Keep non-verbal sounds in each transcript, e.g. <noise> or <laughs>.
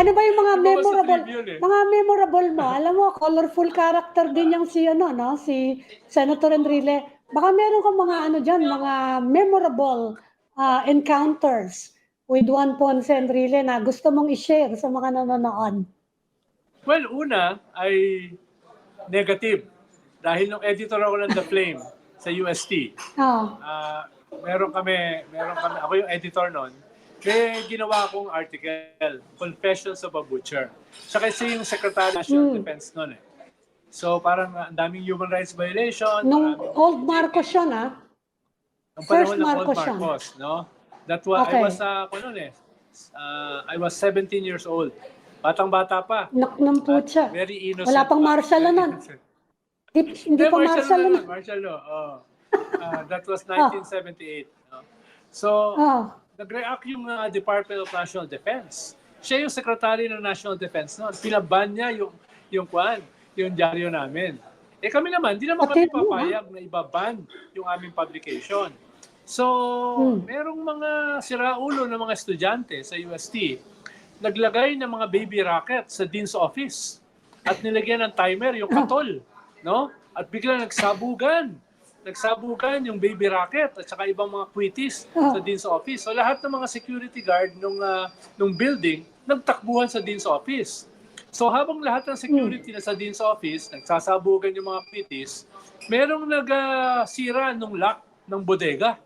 Ano ba yung mga sa memorable, Tribune eh. mga memorable mo? Alam mo, colorful character din yung si, ano, no? Si Senator Enrile. Baka meron kang mga, ano dyan, mga memorable ah, encounters with Juan Ponce Enrile na gusto mong i-share sa mga nanonood. Well, una ay negative. Dahil nung editor ako ng The Flame sa UST, Ah, ah meron kami, meron kami, ako yung editor noon, may ginawa akong article, Confessions of a Butcher. Siya kasi yung Secretary of National Hmm. Defense noon eh. So parang ah, ang daming human rights violation. nung maraming- old Marcos yun, ah. Nung First Marcos old siya. Marcos, no? That was, Okay. I was, uh, ano eh, uh, I was 17 years old. Batang-bata pa. Nak ng At putya. Very innocent. Wala pang pa. martial law nun. <laughs> Di, hindi pa martial nun, Martial law, oh. Ah, that was <laughs> 1978. no? So, Ah, nag-react yung uh, Department of National Defense. Siya yung Secretary ng National Defense noon. Pinaban niya yung, yung kwan, yung dyaryo namin. Eh kami naman, di naman kami papayag na ibaban yung aming publication. So, Hmm. merong mga siraulo ng mga estudyante sa UST, naglagay ng mga baby rocket sa Dean's office at nilagyan ng timer yung <clears throat> katol, no? At biglang nagsabugan. Nagsabugan yung baby rocket at saka ibang mga quitis Ah. sa Dean's office. So lahat ng mga security guard nung ah, nung building nagtakbuhan sa Dean's office. So habang lahat ng security na sa Dean's office, nagsasabugan yung mga quitis, merong nagsira nung lock ng bodega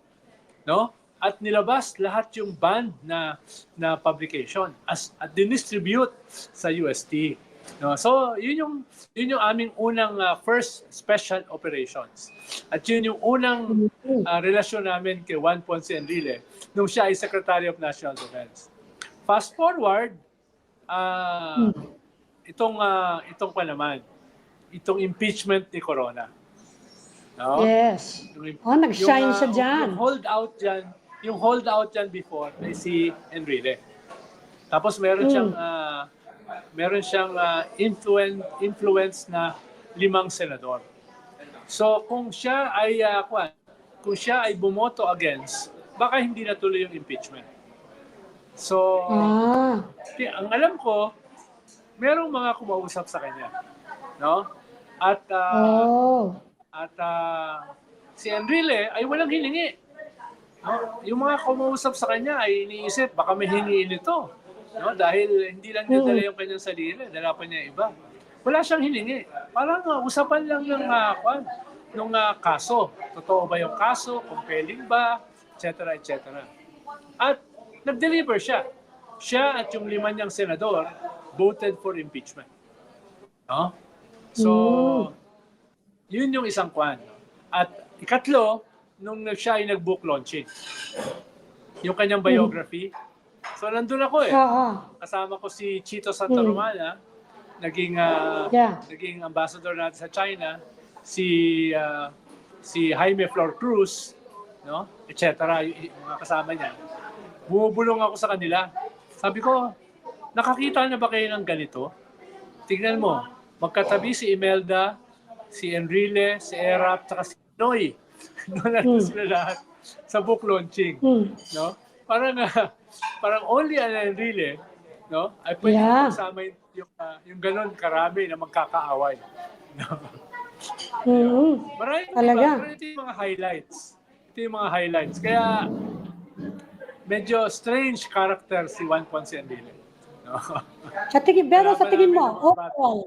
no? At nilabas lahat yung band na na publication as at distribute sa UST. No? So, yun yung yun yung aming unang uh, first special operations. At yun yung unang uh, relasyon namin kay Juan Ponce Enrile nung siya ay Secretary of National Defense. Fast forward, ah, itong ah, itong pa naman, itong impeachment ni Corona. No? yes. Yung- Oh, nag-shine yung, siya ah, dyan. Yung hold out dyan, yung hold out dyan before ay si Enrile. Tapos meron siyang Hmm. Meron siyang ah, influence influence na limang senador. So kung siya ay kwan, kung siya ay bumoto against, baka hindi natuloy yung impeachment. So Ah, ang alam ko, merong mga kumausap sa kanya. No? At ah, oh. at ah, si Enrile ay walang hilingi. No? Yung mga kumausap sa kanya ay iniisip, baka may hingiin ito. No? Dahil hindi lang niya dala yung kanyang sarili, dala pa niya iba. Wala siyang hilingi. Parang ah, usapan lang ng uh, kwan, nung ah, kaso. Totoo ba yung kaso? Compelling ba? Etc. etc. At nag-deliver siya. Siya at yung lima niyang senador voted for impeachment. No? So, yun yung isang kwan. At ikatlo, nung siya ay nag-book launching. Yung kanyang biography. So, nandun ako eh. Oo. Kasama ko si Chito Santa Romana, naging ah, Yeah. naging ambassador natin sa China, si ah, si Jaime Flor Cruz, no? y- y- mga kasama niya. Bumubulong ako sa kanila. Sabi ko, nakakita na ba kayo ng ganito? Tignan mo, magkatabi si Imelda, si Enrile, si Erap, saka si Noy. <laughs> Doon na Hmm. sila lahat sa book launching Hmm. no? Parang ah, parang only an Enrile, no? Ay pwede Yeah. kasama yung yung, ah, yung ganun karami na magkakaaway. No? Mm. Marami Talaga. Pero ito yung mga highlights. Ito yung mga highlights. Kaya medyo strange character si Juan Ponce Enrile. No? <laughs> Sa tingin, pero sa tingin mo, overall,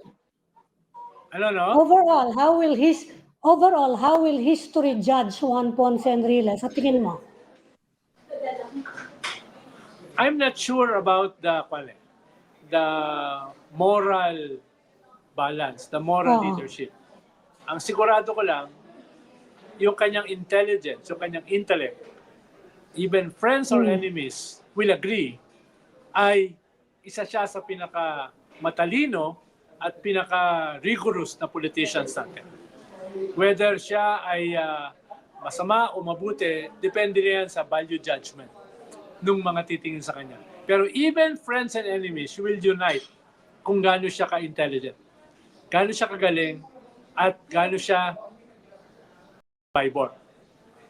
ano no? overall, how will his, overall, how will history judge Juan Ponce Enrile? Sa tingin mo? I'm not sure about the the moral balance, the moral Oo. leadership. Ang sigurado ko lang, yung kanyang intelligence, yung kanyang intellect, even friends or Hmm. enemies will agree, ay isa siya sa pinaka matalino at pinaka rigorous na politicians natin. Whether siya ay ah, masama o mabuti, depende na yan sa value judgment nung mga titingin sa kanya. Pero even friends and enemies will unite kung gaano siya ka-intelligent, gaano siya kagaling, at gaano siya fiber.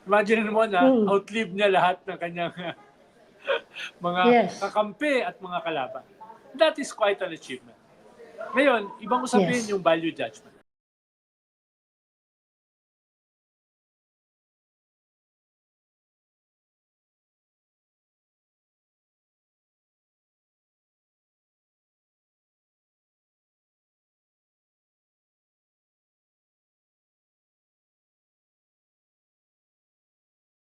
Imagine mo na Hmm. outlive niya lahat ng kanyang <laughs> mga Yes. kakampi at mga kalaban. That is quite an achievement. Ngayon, ibang usapin Yes. yung value judgment.